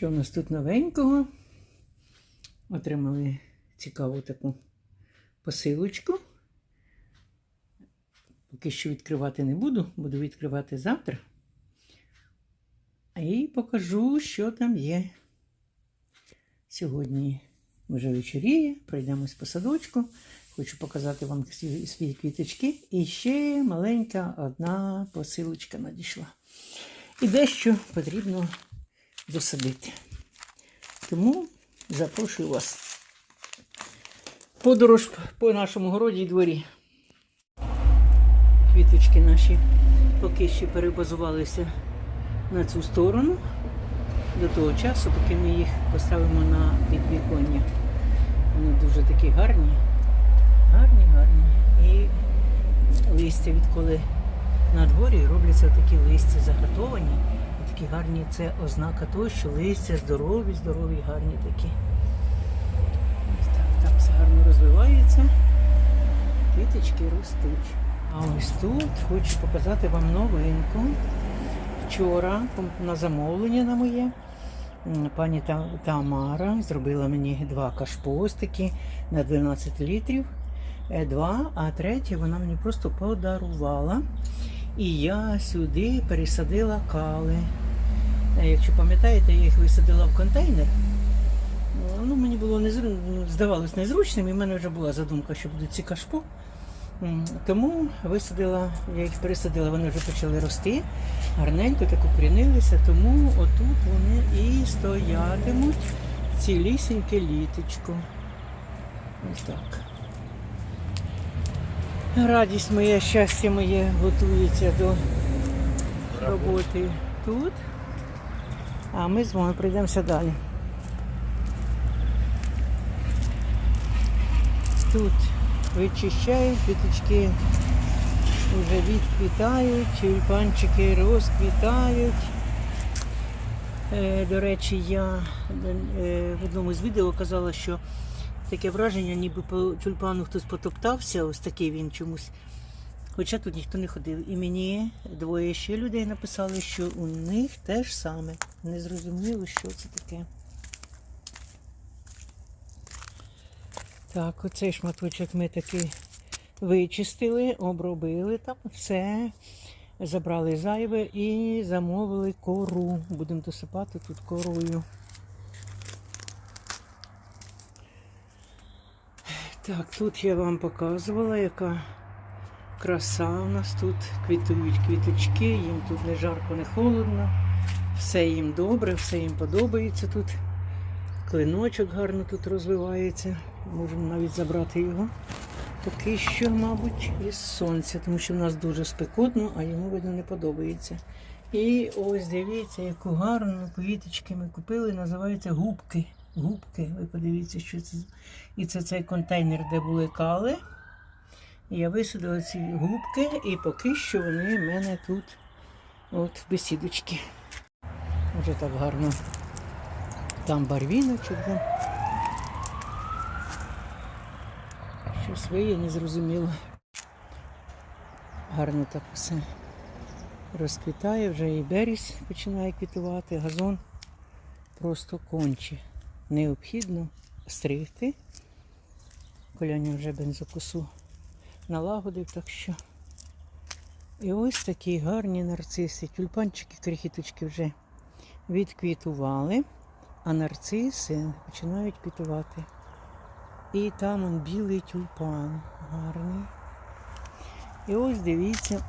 Що в нас тут новенького? Отримали цікаву таку посилочку. Поки що відкривати не буду, буду відкривати завтра. І покажу, що там є. Сьогодні вже вечоріє, пройдемось по садочку. Хочу показати вам свої, квіточки. І ще маленька одна посилочка надійшла. І дещо потрібно досадити. Тому запрошую вас. Подорож по нашому городі і дворі. Квіточки наші поки ще перебазувалися на цю сторону до того часу, поки ми їх поставимо на підвіконня. Вони дуже такі гарні, гарні, гарні. І листя відколи на дворі робляться такі листя загартовані. Такі гарні це ознака того, що листя здорові, здорові, гарні такі. Так, так все гарно розвивається. Квіточки ростуть. А ось тут хочу показати вам новинку. Вчора на замовлення на моє пані Тамара зробила мені два кашпостики на 12 літрів. Е, Два, а третє вона мені просто подарувала. І я сюди пересадила кали. Якщо пам'ятаєте, я їх висадила в контейнер. Ну, мені було незру... ну, здавалось незручним, і в мене вже була задумка, що будуть ці кашпо. Тому висадила, я їх пересадила, вони вже почали рости, гарненько так укорінилися, тому отут вони і стоятимуть цілісіньке літочко. Ось так. Радість моя, щастя моє готується до роботи тут. А ми з вами прийдемося далі. Тут вичищають, квіточки вже відквітають, тюльпанчики розквітають. Е, До речі, я е, в одному з відео казала, що таке враження, ніби по тюльпану хтось потоптався, ось такий він чомусь. Хоча тут ніхто не ходив. І мені двоє ще людей написали, що у них теж саме. Не зрозуміло, що це таке. Так, оцей шматочок ми таки вичистили, обробили там все. Забрали зайве і замовили кору. Будемо досипати тут корою. Так, тут я вам показувала, яка краса у нас тут. Квітують квіточки, їм тут не жарко, не холодно. Все їм добре, все їм подобається тут. Клиночок гарно тут розвивається. Можемо навіть забрати його. Поки що, мабуть, із сонця, тому що в нас дуже спекотно, а йому видно не подобається. І ось дивіться, яку гарну квіточки ми купили, називається губки. Губки. Ви подивіться, що це. І це цей контейнер, де були кали. Я висадила ці губки, і поки що вони в мене тут от в бесідочці. Вже так гарно. Там барвіночок. Там. Щось виє, не зрозуміло. Гарно так все розквітає, вже і берізь починає квітувати, газон просто конче. Необхідно стригти. Коляня вже бензокосу налагодив, так що. І ось такі гарні нарциси. Тюльпанчики, крихіточки вже відквітували, а нарциси починають квітувати. І там он білий тюльпан гарний. І ось дивіться.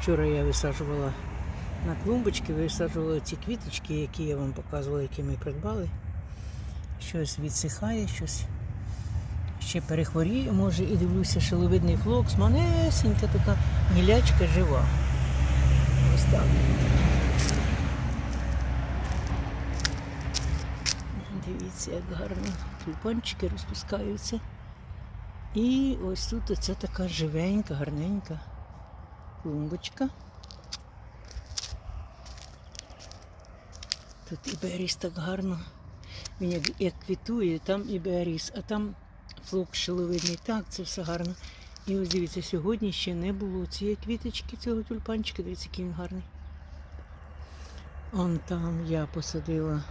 Вчора я висаджувала на клумбочки, висаджувала ці квіточки, які я вам показувала, які ми придбали. Щось відсихає, щось ще перехворіє, може, і дивлюся, шиловидний флокс, манесенька така гілячка жива. Ось так. Дивіться, як гарно тюльпанчики розпускаються. І ось тут оця така живенька, гарненька клумбочка. Тут і беріз так гарно. Він як, квітує, там і беріз, а там флок шиловидний. Так, це все гарно. І ось дивіться, сьогодні ще не було цієї квіточки, цього тюльпанчика. Дивіться, який він гарний. Он там я посадила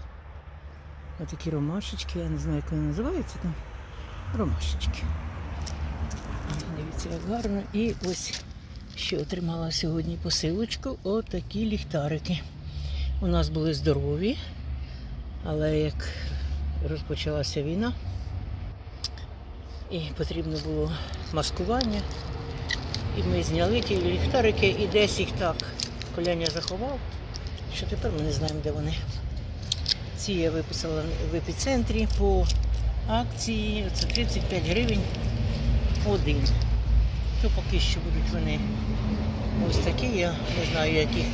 отакі ромашечки, я не знаю, як вони називаються там. Ромашечки. Дивіться, як гарно. І ось ще отримала сьогодні посилочку. Отакі ліхтарики. У нас були здорові, але як розпочалася війна, і потрібно було маскування. І ми зняли ті ліхтарики і десь їх так коляня заховав, що тепер ми не знаємо, де вони. Ці я виписала в епіцентрі по акції. Це 35 гривень один. То поки що будуть вони ось такі. Я не знаю, яких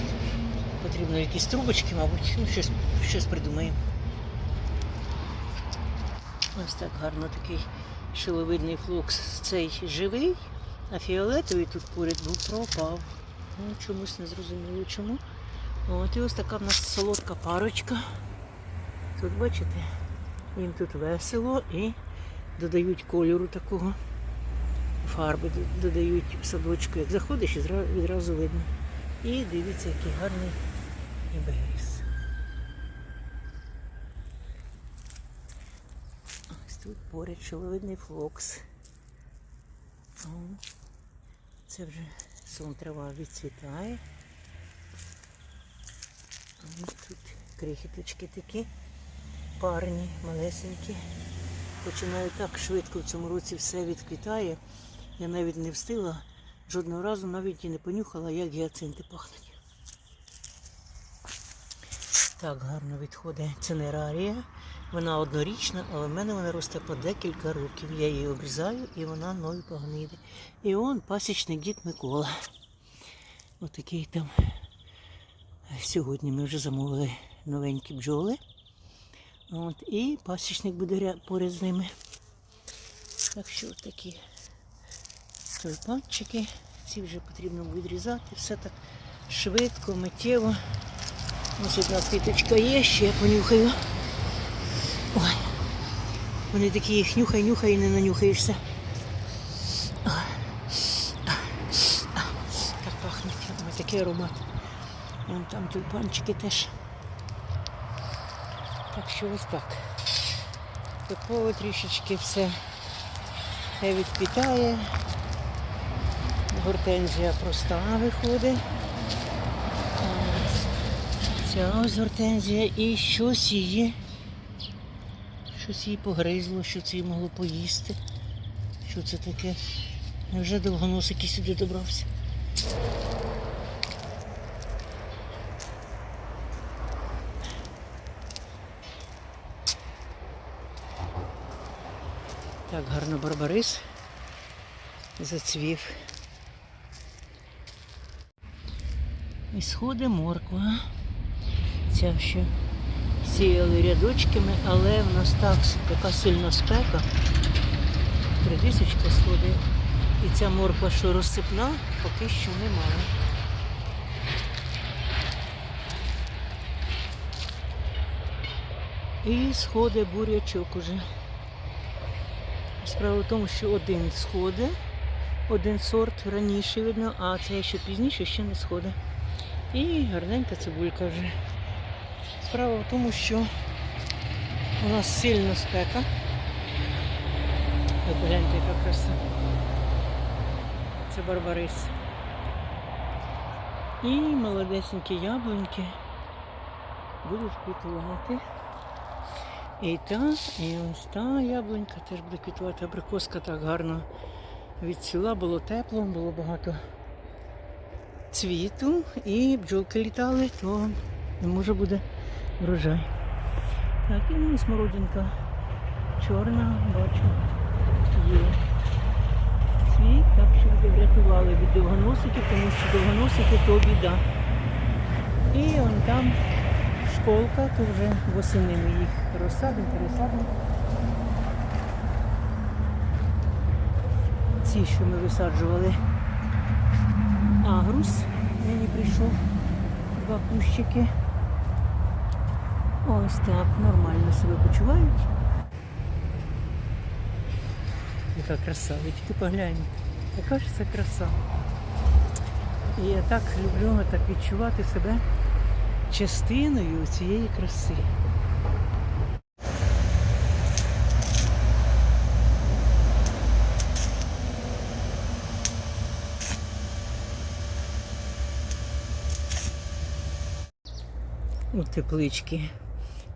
потрібно якісь трубочки, мабуть, ну щось, щось придумаємо. Ось так гарно такий шиловидний флокс. Цей живий, а фіолетовий тут поряд був пропав. Ну, чомусь не зрозуміло чому. От і ось така в нас солодка парочка. Тут бачите, їм тут весело і додають кольору такого. Фарби додають в садочку. Як заходиш, відразу видно. І дивіться, який гарний іберіс. Ось тут поряд шиловидний флокс. О, Це вже сон трава відцвітає. Ось тут крихіточки такі парні, малесенькі. Починає так швидко в цьому році все відквітає. Я навіть не встигла жодного разу навіть і не понюхала, як гіацинти пахнуть. Так гарно відходить цинерарія. Вона однорічна, але в мене вона росте по декілька років. Я її обрізаю і вона нові погниде. І он пасічник дід Микола. Отакий там. Сьогодні ми вже замовили новенькі бджоли. От, і пасічник буде поряд з ними. Так що такі тюльпанчики. Ці вже потрібно відрізати. Все так швидко, миттєво. Ось одна квіточка є, ще я понюхаю. Вони такі їх нюхай, нюхай і не нанюхаєшся. Так пахнуть, такий аромат. Вон там тюльпанчики теж. Так що ось так. Такого трішечки все, відквітає. Гортензія проста виходить. Ця ось гортензія і щось її. Щось її погризло, що це її могло поїсти. Що це таке? Невже довгоносик і сюди добрався? Так, гарно барбарис зацвів. І сходи морква. Ця ще сіяли рядочками, але в нас так така сильна спека. Тридисячка сходить. І ця морква, що розсипна, поки що немає. І сходить бурячок уже. Справа в тому, що один сходить, один сорт раніше видно, а цей ще пізніше ще не сходить. І гарненька цибулька вже. Справа в тому, що у нас сильна спека. Ви погляньте, яка краса. Це барбарис. І молодесенькі яблуньки будуть квітувати. І та, і ось та яблунька теж буде квітувати. Абрикоска так гарно відцвіла, було тепло, було багато цвіту і бджолки літали, то не може буде врожай. Так, і ну, смородинка чорна, бачу, є цвіт, так що буде врятували від довгоносиків, тому що довгоносики то біда. І он там школка, то вже восени ми їх розсадимо, пересадимо. Ці, що ми висаджували агрус, мені прийшов два кущики. Ось так, нормально себе почувають. Яка краса, ви тільки погляньте. Яка ж це краса. І я так люблю так відчувати себе частиною цієї краси. У теплички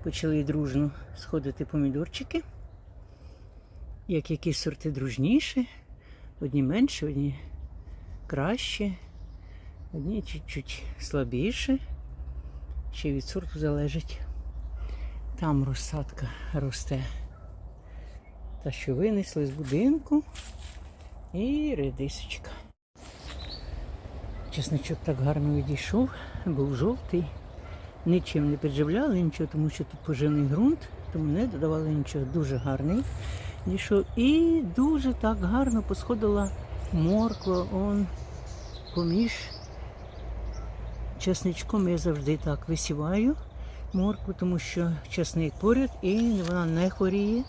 почали дружно сходити помідорчики. Як які сорти дружніші, одні менше, одні краще, одні чуть-чуть слабіше. Ще від сорту залежить. Там розсадка росте. Та що винесли з будинку і редисочка. Чесничок так гарно відійшов, був жовтий. Нічим не підживляли, нічого, тому що тут поживний ґрунт, тому не додавали нічого. Дуже гарний дійшов. І дуже так гарно посходила морква он поміж чесничком. Я завжди так висіваю моркву, тому що чесник поряд і вона не хворіє.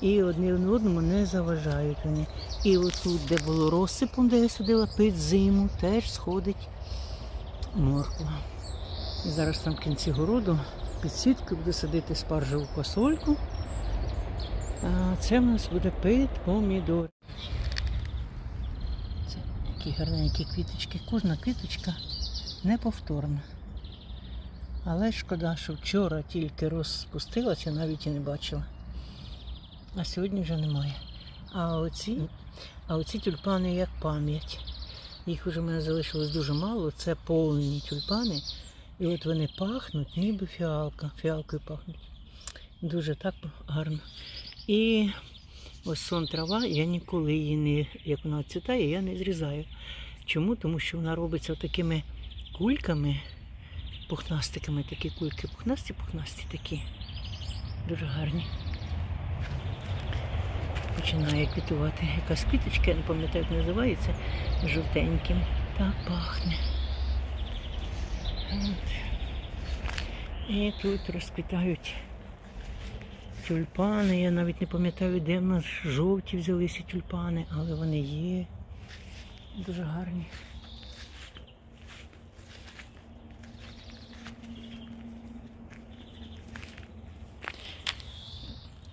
І одне одному не заважають вони. І отут, де було розсипом, де я садила під зиму, теж сходить морква. І зараз там в кінці городу під сіткою буду садити спаржеву фасольку. А це в нас буде пит помідор. Це які гарненькі квіточки. Кожна квіточка неповторна. Але шкода, що вчора тільки розпустилася, навіть і не бачила. А сьогодні вже немає. А оці, а оці тюльпани як пам'ять. Їх вже в мене залишилось дуже мало. Це повні тюльпани. І от вони пахнуть, ніби фіалка. Фіалкою пахнуть. Дуже так гарно. І ось сон трава, я ніколи її не, як вона цвітає, я не зрізаю. Чому? Тому що вона робиться такими кульками, пухнастиками, такі кульки, пухнасті, пухнасті такі. Дуже гарні. Починає квітувати якась квіточка, я не пам'ятаю, як називається, жовтеньким. Так пахне. І тут розквітають тюльпани. Я навіть не пам'ятаю, де в нас жовті взялися тюльпани, але вони є. Дуже гарні.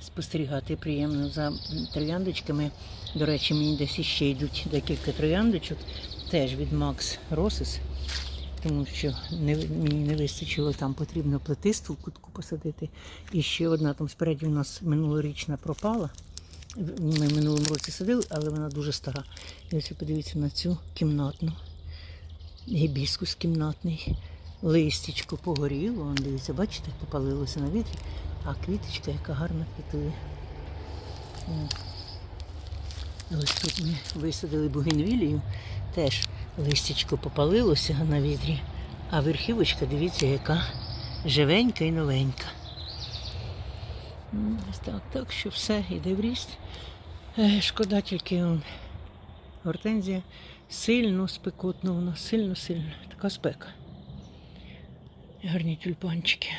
Спостерігати приємно за трояндочками. До речі, мені десь іще йдуть декілька трояндочок, теж від Max Roses тому що не, мені не вистачило, там потрібно плетисту в кутку посадити. І ще одна там спереді у нас минулорічна пропала. Ми в минулому році садили, але вона дуже стара. І ось подивіться на цю кімнатну. Гібіскус кімнатний. Листячко погоріло, Вон, дивіться, бачите, попалилося на вітрі, а квіточка, яка гарно квітує. Ось тут ми висадили бугенвілію, теж листячко попалилося на вітрі, а верхівочка, дивіться, яка живенька і новенька. Так, так що все йде в ріст. Шкода тільки он, гортензія сильно спекотно, вона сильно-сильно, така спека. Гарні тюльпанчики.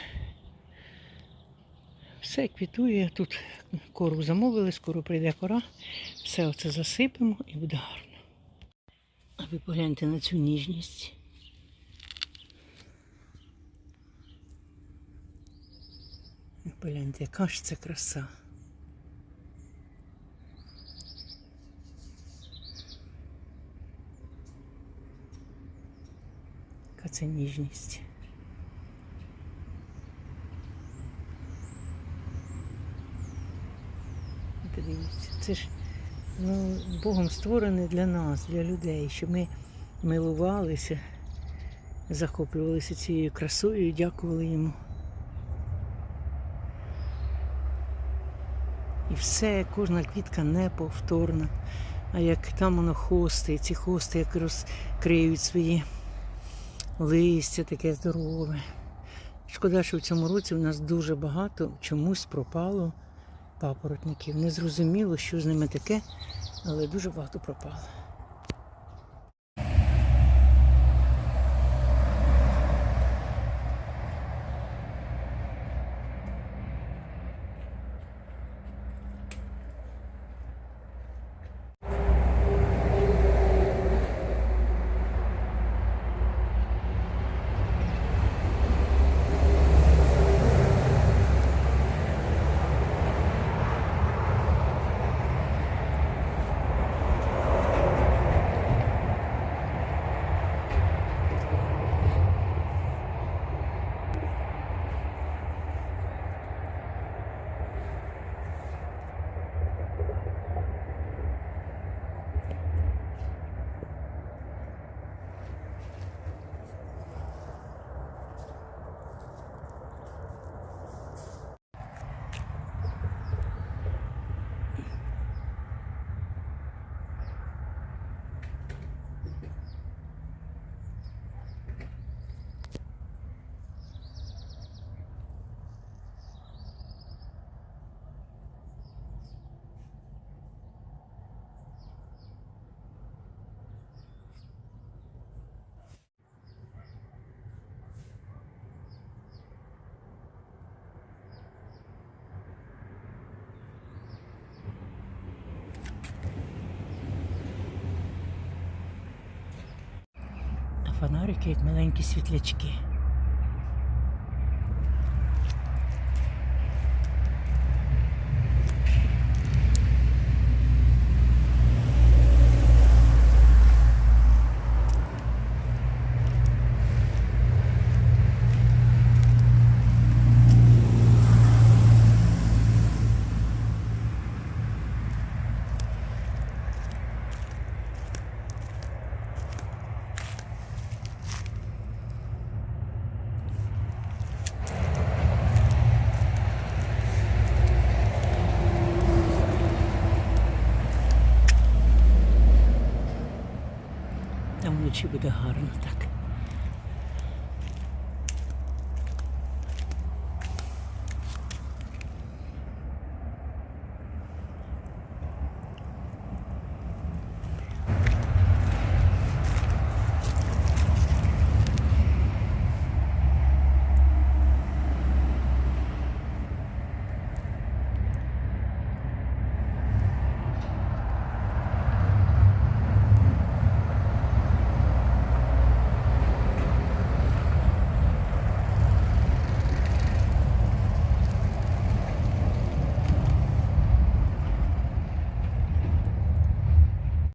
Все квітує, тут кору замовили, скоро прийде кора. Все оце засипемо і буде гарно. А ви погляньте на цю ніжність. Погляньте, яка ж це краса. Яка це ніжність. Подивіться, це ж ну, Богом створений для нас, для людей, щоб ми милувалися, захоплювалися цією красою і дякували йому. І все, кожна квітка неповторна. А як там воно хости, ці хости як розкриють свої листя таке здорове. Шкода, що в цьому році у нас дуже багато чомусь пропало папоротників. Не зрозуміло, що з ними таке, але дуже багато пропало. Фонарики як маленькі світлячки. Там вночі буде гарно так.